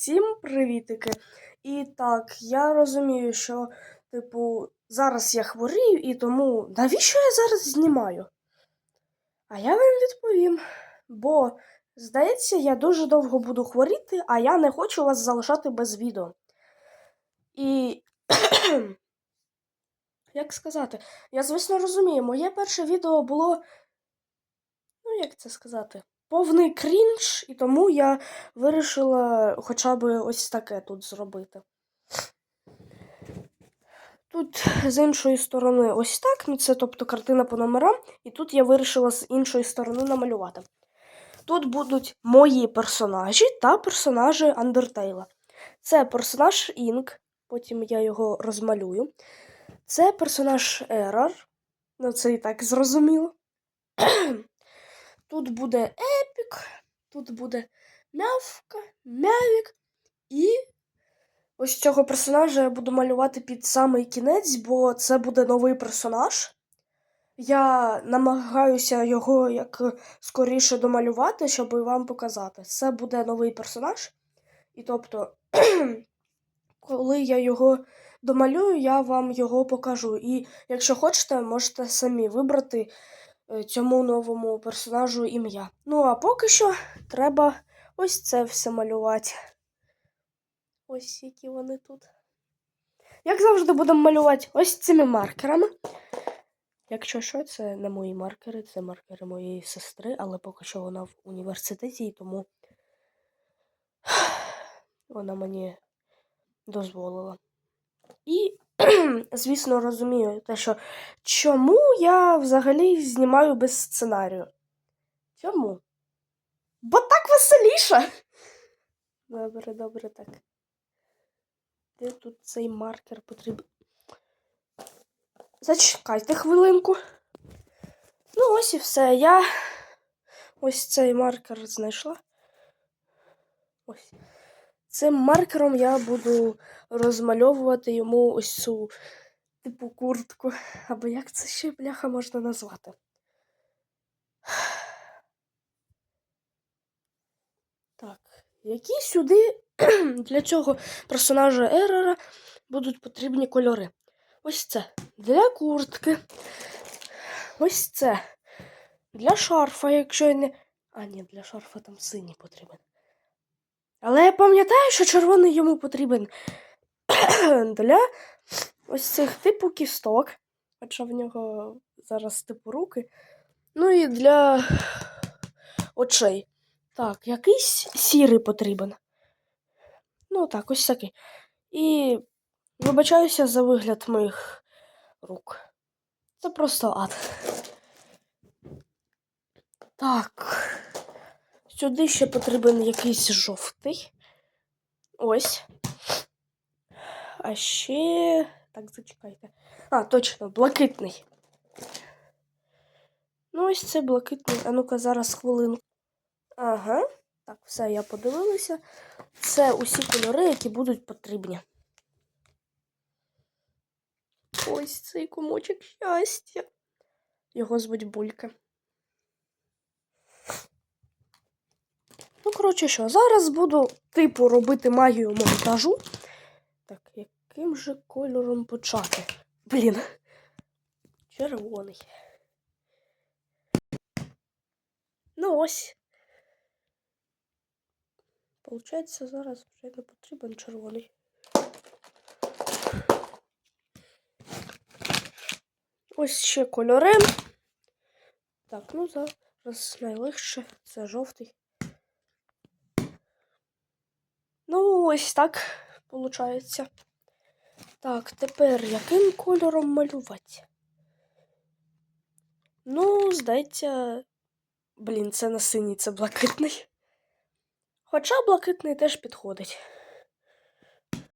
Всім привітики! І так, я розумію, що, типу, зараз я хворію, і тому навіщо я зараз знімаю? А я вам відповім. Бо, здається, я дуже довго буду хворіти, а я не хочу вас залишати без відео. І. Як сказати? Я, звісно, розумію, моє перше відео було. Ну, як це сказати? Повний крінж, і тому я вирішила хоча б ось таке тут зробити. Тут з іншої сторони ось так, ну це тобто картина по номерам, і тут я вирішила з іншої сторони намалювати. Тут будуть мої персонажі та персонажі Андертейла. Це персонаж Інк, потім я його розмалюю. Це персонаж Ерар, ну це і так зрозуміло. Тут буде Епік, тут буде Мявка, Мявік. І ось цього персонажа я буду малювати під самий кінець, бо це буде новий персонаж. Я намагаюся його як скоріше домалювати, щоб вам показати. Це буде новий персонаж. І тобто, коли я його домалюю, я вам його покажу. І якщо хочете, можете самі вибрати цьому новому персонажу ім'я. Ну, а поки що треба ось це все малювати. Ось які вони тут. Як завжди будемо малювати ось цими маркерами. Якщо що, це не мої маркери, це маркери моєї сестри, але поки що вона в університеті, і тому вона мені дозволила. І, звісно, розумію те, що чому я взагалі знімаю без сценарію? Чому? Бо так веселіше. Добре, добре, так. Де тут цей маркер потрібен? Зачекайте хвилинку. Ну, ось і все. Я ось цей маркер знайшла. Ось. Цим маркером я буду розмальовувати йому ось цю типу куртку. Або як це ще бляха можна назвати? Так, які сюди для цього персонажа Ерера будуть потрібні кольори? Ось це для куртки. Ось це для шарфа, якщо я не. А, ні, для шарфа там синій потрібен. Але я пам'ятаю, що червоний йому потрібен для ось цих типу кісток. Хоча в нього зараз типу руки. Ну і для очей. Так, якийсь сірий потрібен. Ну так, ось такий. І вибачаюся за вигляд моїх рук. Це просто ад. Так. Сюди ще потрібен якийсь жовтий. Ось. А ще. Так, зачекайте. А, точно, блакитний. Ну, ось це блакитний. А ну-ка, зараз хвилинку. Ага. Так, все, я подивилася. Це усі кольори, які будуть потрібні. Ось цей комочок щастя. Його звуть Булька. Ну, коротше, що, зараз буду, типу, робити магію монтажу. Так, яким же кольором почати? Блін. Червоний. Ну ось. Получається, зараз вже не потрібен червоний. Ось ще кольори. Так, ну зараз найлегше це жовтий. Ну, ось так виходить. Так, тепер яким кольором малювати? Ну, здається, блін, це на синій, це блакитний. Хоча блакитний теж підходить.